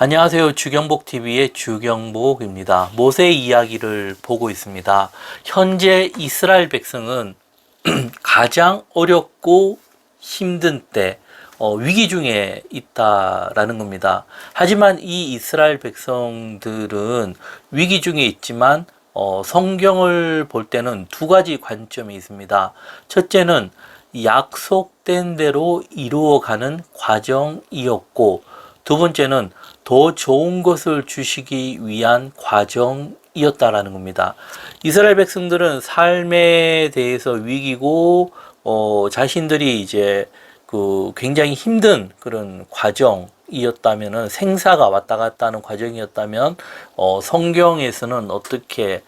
안녕하세요. 주경복 TV의 주경복입니다. 모세 이야기를 보고 있습니다. 현재 이스라엘 백성은 가장 어렵고 힘든 때 어, 위기 중에 있다라는 겁니다. 하지만 이 이스라엘 백성들은 위기 중에 있지만 어, 성경을 볼 때는 두 가지 관점이 있습니다. 첫째는 약속된 대로 이루어가는 과정이었고 두 번째는 더 좋은 것을 주시기 위한 과정이었다라는 겁니다. 이스라엘 백성들은 삶에 대해서 위기고 어, 자신들이 이제 그 굉장히 힘든 그런 과정이었다면은 생사가 왔다 갔다 하는 과정이었다면 어, 성경에서는 어떻게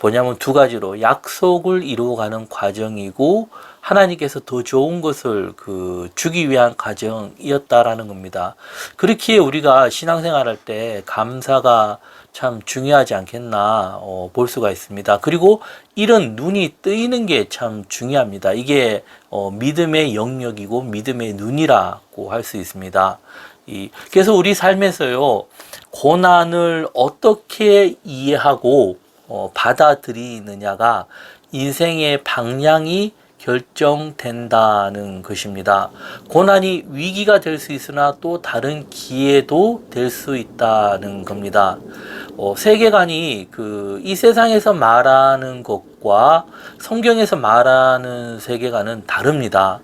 뭐냐면 두 가지로 약속을 이루어가는 과정이고 하나님께서 더 좋은 것을 그 주기 위한 과정이었다라는 겁니다. 그렇기에 우리가 신앙생활 할 때 감사가 참 중요하지 않겠나 어, 볼 수가 있습니다. 그리고 이런 눈이 뜨이는 게 참 중요합니다. 이게 어, 믿음의 영역이고 믿음의 눈이라고 할 수 있습니다. 이, 그래서 우리 삶에서요 고난을 어떻게 이해하고 어, 받아들이느냐가 인생의 방향이 결정된다는 것입니다. 고난이 위기가 될 수 있으나 또 다른 기회도 될 수 있다는 겁니다. 어, 세계관이 그 이 세상에서 말하는 것과 성경에서 말하는 세계관은 다릅니다.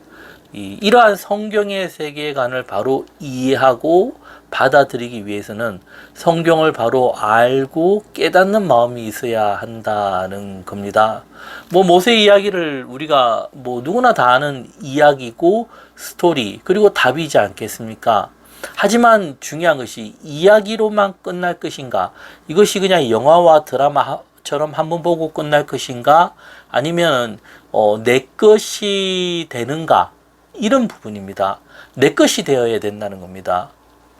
이, 이러한 성경의 세계관을 바로 이해하고 받아들이기 위해서는 성경을 바로 알고 깨닫는 마음이 있어야 한다는 겁니다. 뭐 모세 이야기를 우리가 뭐 누구나 다 아는 이야기고 스토리 그리고 답이지 않겠습니까? 하지만 중요한 것이 이야기로만 끝날 것인가? 이것이 그냥 영화와 드라마처럼 한번 보고 끝날 것인가? 아니면 어, 내 것이 되는가? 이런 부분입니다. 내 것이 되어야 된다는 겁니다.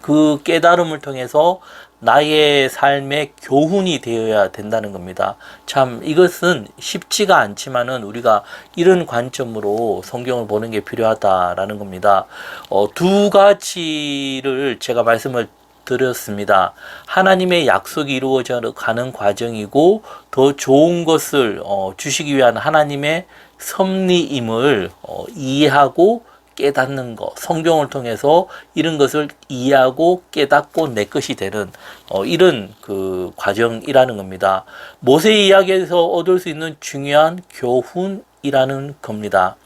그 깨달음을 통해서 나의 삶의 교훈이 되어야 된다는 겁니다. 참 이것은 쉽지가 않지만은 우리가 이런 관점으로 성경을 보는 게 필요하다라는 겁니다. 어, 두 가지를 제가 말씀을 드렸습니다. 하나님의 약속이 이루어져 가는 과정이고 더 좋은 것을 어, 주시기 위한 하나님의 섭리임을 어, 이해하고 깨닫는 것, 성경을 통해서 이런 것을 이해하고 깨닫고 내 것이 되는 어, 이런 그 과정이라는 겁니다. 모세 이야기에서 얻을 수 있는 중요한 교훈이라는 겁니다.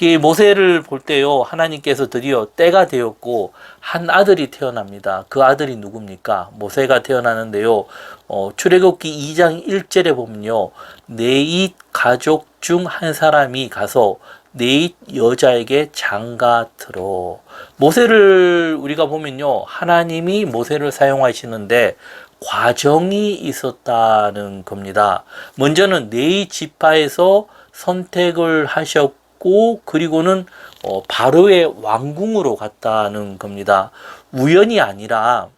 이 모세를 볼 때요, 하나님께서 드디어 때가 되었고 한 아들이 태어납니다. 그 아들이 누굽니까? 모세가 태어나는데요. 어, 출애굽기 2장 1절에 보면요, 네잇 가족 중 한 사람이 가서 네잇 여자에게 장가 들어. 모세를 우리가 보면요. 하나님이 모세를 사용하시는데 과정이 있었다는 겁니다. 먼저는 네잇 지파에서 선택을 하셨고 그리고는 어, 바로의 왕궁으로 갔다는 겁니다. 우연이 아니라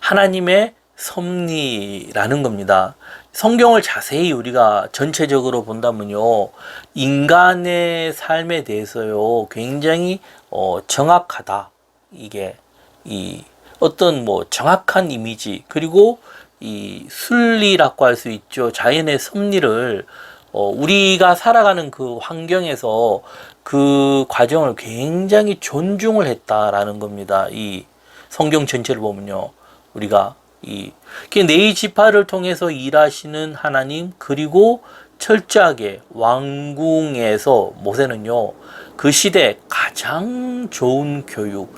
하나님의 섭리라는 겁니다. 성경을 자세히 우리가 전체적으로 본다면요, 인간의 삶에 대해서요, 굉장히 어, 정확하다. 이게 이 어떤 뭐 정확한 이미지 그리고 이 순리라고 할 수 있죠. 자연의 섭리를 어, 우리가 살아가는 그 환경에서 그 과정을 굉장히 존중을 했다라는 겁니다. 이 성경 전체를 보면요. 우리가 이 네이 지파를 통해서 일하시는 하나님 그리고 철저하게 왕궁에서 모세는요 그 시대 가장 좋은 교육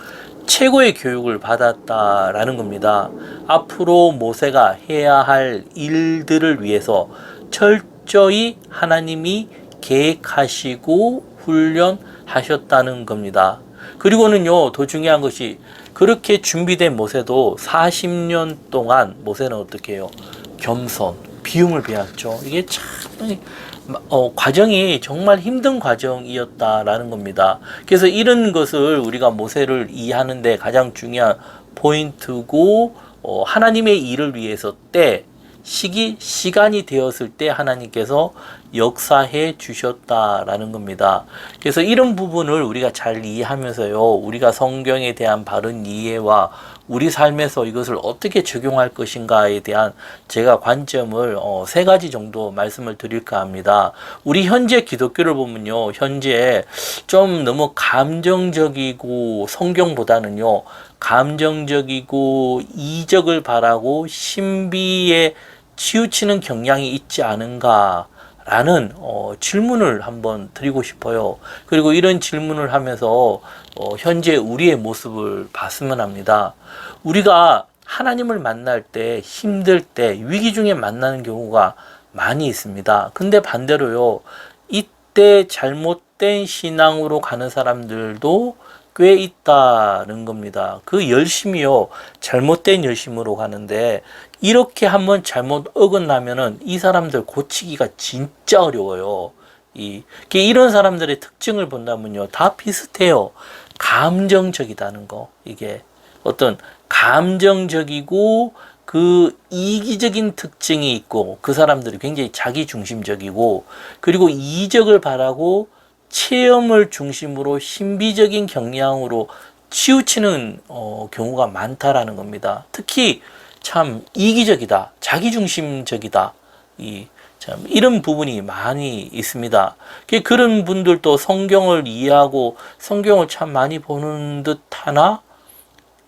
최고의 교육을 받았다라는 겁니다. 앞으로 모세가 해야 할 일들을 위해서 철저히 하나님이 계획하시고 훈련하셨다는 겁니다. 그리고는요, 더 중요한 것이 그렇게 준비된 모세도 40년 동안 모세는 어떻게 해요? 겸손, 비움을 배웠죠. 이게 참 어, 과정이 정말 힘든 과정이었다라는 겁니다. 그래서 이런 것을 우리가 모세를 이해하는데 가장 중요한 포인트고 어, 하나님의 일을 위해서 때 시기 시간이 되었을 때 하나님께서 역사해 주셨다라는 겁니다. 그래서 이런 부분을 우리가 잘 이해하면서요. 우리가 성경에 대한 바른 이해와 우리 삶에서 이것을 어떻게 적용할 것인가에 대한 제가 관점을 어, 세 가지 정도 말씀을 드릴까 합니다. 우리 현재 기독교를 보면요. 현재 좀 너무 감정적이고 성경보다는요. 감정적이고 이적을 바라고 신비에 치우치는 경향이 있지 않은가 라는 어, 질문을 한번 드리고 싶어요. 그리고 이런 질문을 하면서 어, 현재 우리의 모습을 봤으면 합니다. 우리가 하나님을 만날 때 힘들 때 위기 중에 만나는 경우가 많이 있습니다. 근데 반대로요. 이때 잘못된 신앙으로 가는 사람들도 꽤 있다는 겁니다. 그 열심이요. 잘못된 열심으로 가는데 이렇게 한번 잘못 어긋나면은 이 사람들 고치기가 진짜 어려워요. 이 이런 사람들의 특징을 본다면요. 다 비슷해요. 감정적이다는 거. 이게 어떤 감정적이고 그 이기적인 특징이 있고 그 사람들이 굉장히 자기 중심적이고 그리고 이적을 바라고 체험을 중심으로 신비적인 경향으로 치우치는 어, 경우가 많다라는 겁니다. 특히 참 이기적이다, 자기중심적이다. 이 참 이런 부분이 많이 있습니다. 그 그런 분들도 성경을 이해하고 성경을 참 많이 보는 듯 하나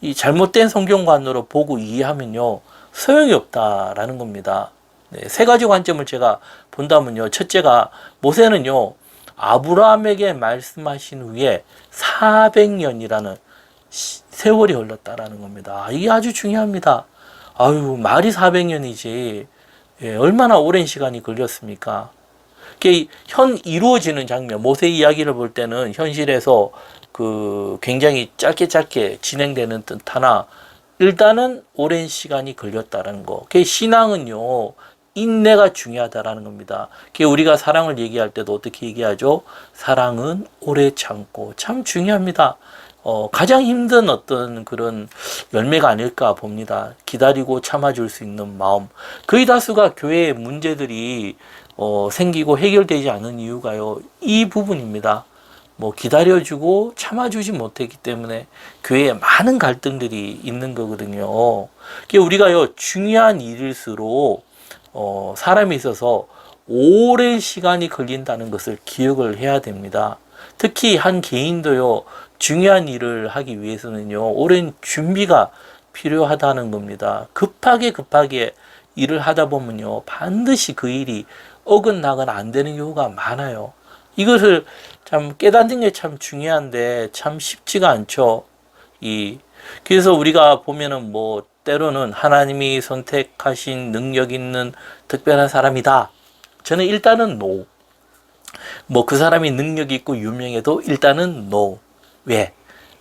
이 잘못된 성경관으로 보고 이해하면요 소용이 없다라는 겁니다. 네, 세 가지 관점을 제가 본다면요, 첫째가 모세는요 아브라함에게 말씀하신 후에 400년이라는 세월이 흘렀다라는 겁니다. 이게 아주 중요합니다. 아유, 말이 400년이지. 예, 얼마나 오랜 시간이 걸렸습니까? 현 이루어지는 장면, 모세 이야기를 볼 때는 현실에서 그 굉장히 짧게 짧게 진행되는 듯 하나, 일단은 오랜 시간이 걸렸다라는 거. 그 신앙은요, 인내가 중요하다라는 겁니다. 우리가 사랑을 얘기할 때도 어떻게 얘기하죠? 사랑은 오래 참고 참 중요합니다. 어, 가장 힘든 어떤 그런 열매가 아닐까 봅니다. 기다리고 참아줄 수 있는 마음. 거의 다수가 교회의 문제들이 어, 생기고 해결되지 않은 이유가요. 이 부분입니다. 뭐 기다려주고 참아주지 못했기 때문에 교회에 많은 갈등들이 있는 거거든요. 우리가요 중요한 일일수록 어, 사람이 있어서 오랜 시간이 걸린다는 것을 기억을 해야 됩니다. 특히 한 개인도요, 중요한 일을 하기 위해서는요, 오랜 준비가 필요하다는 겁니다. 급하게 급하게 일을 하다 보면요, 반드시 그 일이 어긋나거나 안 되는 경우가 많아요. 이것을 참 깨닫는 게 참 중요한데 참 쉽지가 않죠. 이, 그래서 우리가 보면은 뭐 때로는 하나님이 선택하신 능력 있는 특별한 사람이다. 저는 일단은 노. 뭐그 사람이 능력 있고 유명해도 일단은 노. 왜?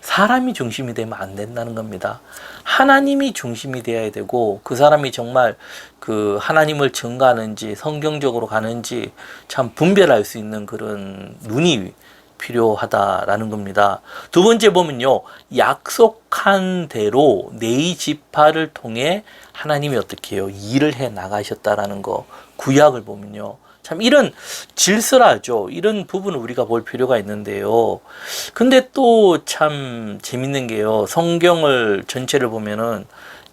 사람이 중심이 되면 안 된다는 겁니다. 하나님이 중심이 되어야 되고 그 사람이 정말 그 하나님을 증가하는지 성경적으로 가는지 참 분별할 수 있는 그런 눈이 필요하다라는 겁니다. 두 번째 보면요. 약속한 대로 네이 지파를 통해 하나님이 어떻게 해요? 일을 해 나가셨다라는 거. 구약을 보면요. 참 이런 질서라죠. 이런 부분을 우리가 볼 필요가 있는데요. 근데 또 참 재밌는 게요. 성경을 전체를 보면은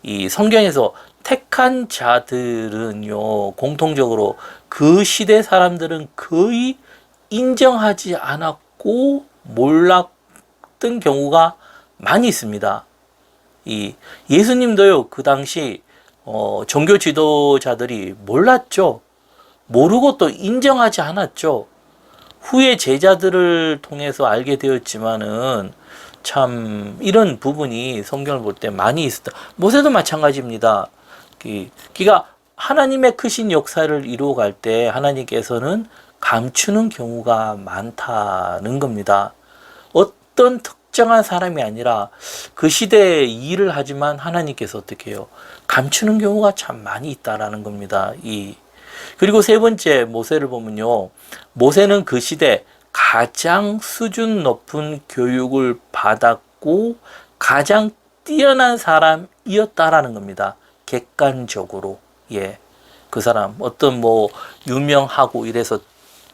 이 성경에서 택한 자들은요. 공통적으로 그 시대 사람들은 거의 인정하지 않았고 몰랐던 경우가 많이 있습니다. 이 예수님도요 그 당시 어, 종교 지도자들이 몰랐죠. 모르고 또 인정하지 않았죠. 후에 제자들을 통해서 알게 되었지만은 참 이런 부분이 성경을 볼 때 많이 있었다. 모세도 마찬가지입니다. 기가 하나님의 크신 역사를 이루어갈 때 하나님께서는 감추는 경우가 많다는 겁니다. 어떤 특정한 사람이 아니라 그 시대에 일을 하지만 하나님께서 어떻게 해요? 감추는 경우가 참 많이 있다라는 겁니다. 이 그리고 세 번째 모세를 보면요. 모세는 그 시대 가장 수준 높은 교육을 받았고 가장 뛰어난 사람이었다라는 겁니다. 객관적으로. 예. 그 사람 어떤 뭐 유명하고 이래서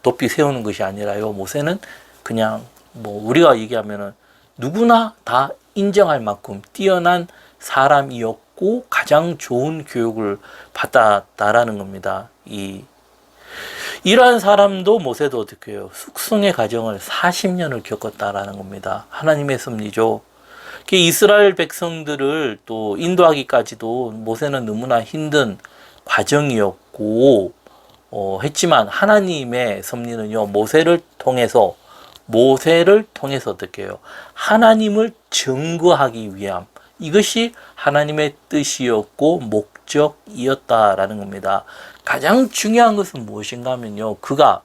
높이 세우는 것이 아니라요. 모세는 그냥 뭐 우리가 얘기하면은 누구나 다 인정할 만큼 뛰어난 사람이었고 가장 좋은 교육을 받았다라는 겁니다. 이 이러한 사람도 모세도 어떻게 해요? 숙성의 과정을 40년을 겪었다라는 겁니다. 하나님의 섭리죠. 그 이스라엘 백성들을 또 인도하기까지도 모세는 너무나 힘든 과정이었고 어, 했지만 하나님의 섭리는요 모세를 통해서 모세를 통해서 어떻게 해요? 하나님을 증거하기 위함 이것이 하나님의 뜻이었고 목적이었다라는 겁니다. 가장 중요한 것은 무엇인가 하면요 그가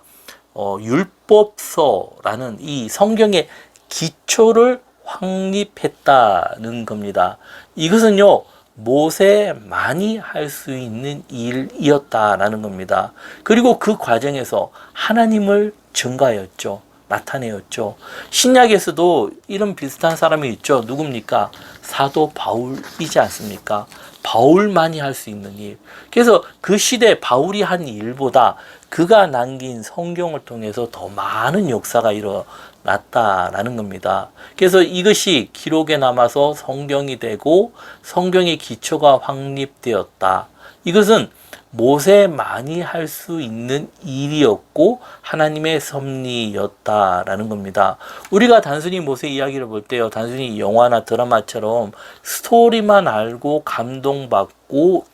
어, 율법서라는 이 성경의 기초를 확립했다는 겁니다. 이것은요, 모세만이 할 수 있는 일이었다라는 겁니다. 그리고 그 과정에서 하나님을 증가하였죠. 나타내었죠. 신약에서도 이런 비슷한 사람이 있죠. 누굽니까? 사도 바울이지 않습니까? 바울만이 할 수 있는 일. 그래서 그 시대 바울이 한 일보다 그가 남긴 성경을 통해서 더 많은 역사가 일어 났다라는 겁니다. 그래서 이것이 기록에 남아서 성경이 되고 성경의 기초가 확립되었다. 이것은 모세만이 할 수 있는 일이었고 하나님의 섭리였다라는 겁니다. 우리가 단순히 모세 이야기를 볼 때요, 단순히 영화나 드라마처럼 스토리만 알고 감동받고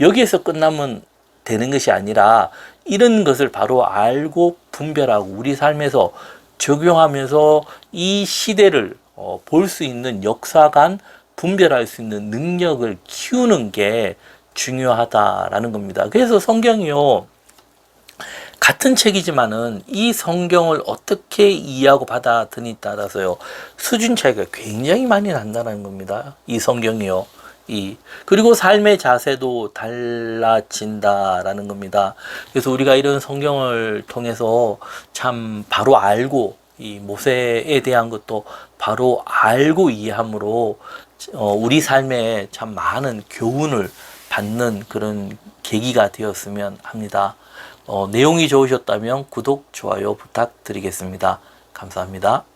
여기에서 끝나면 되는 것이 아니라 이런 것을 바로 알고 분별하고 우리 삶에서 적용하면서 이 시대를 어, 볼 수 있는 역사관 분별할 수 있는 능력을 키우는 게 중요하다라는 겁니다. 그래서 성경이요. 같은 책이지만은 이 성경을 어떻게 이해하고 받아들이니 따라서요. 수준 차이가 굉장히 많이 난다는 겁니다. 이 성경이요. 이 그리고 삶의 자세도 달라진다라는 겁니다. 그래서 우리가 이런 성경을 통해서 참 바로 알고 이 모세에 대한 것도 바로 알고 이해함으로 어, 우리 삶에 참 많은 교훈을 받는 그런 계기가 되었으면 합니다. 어, 내용이 좋으셨다면 구독, 좋아요 부탁드리겠습니다. 감사합니다.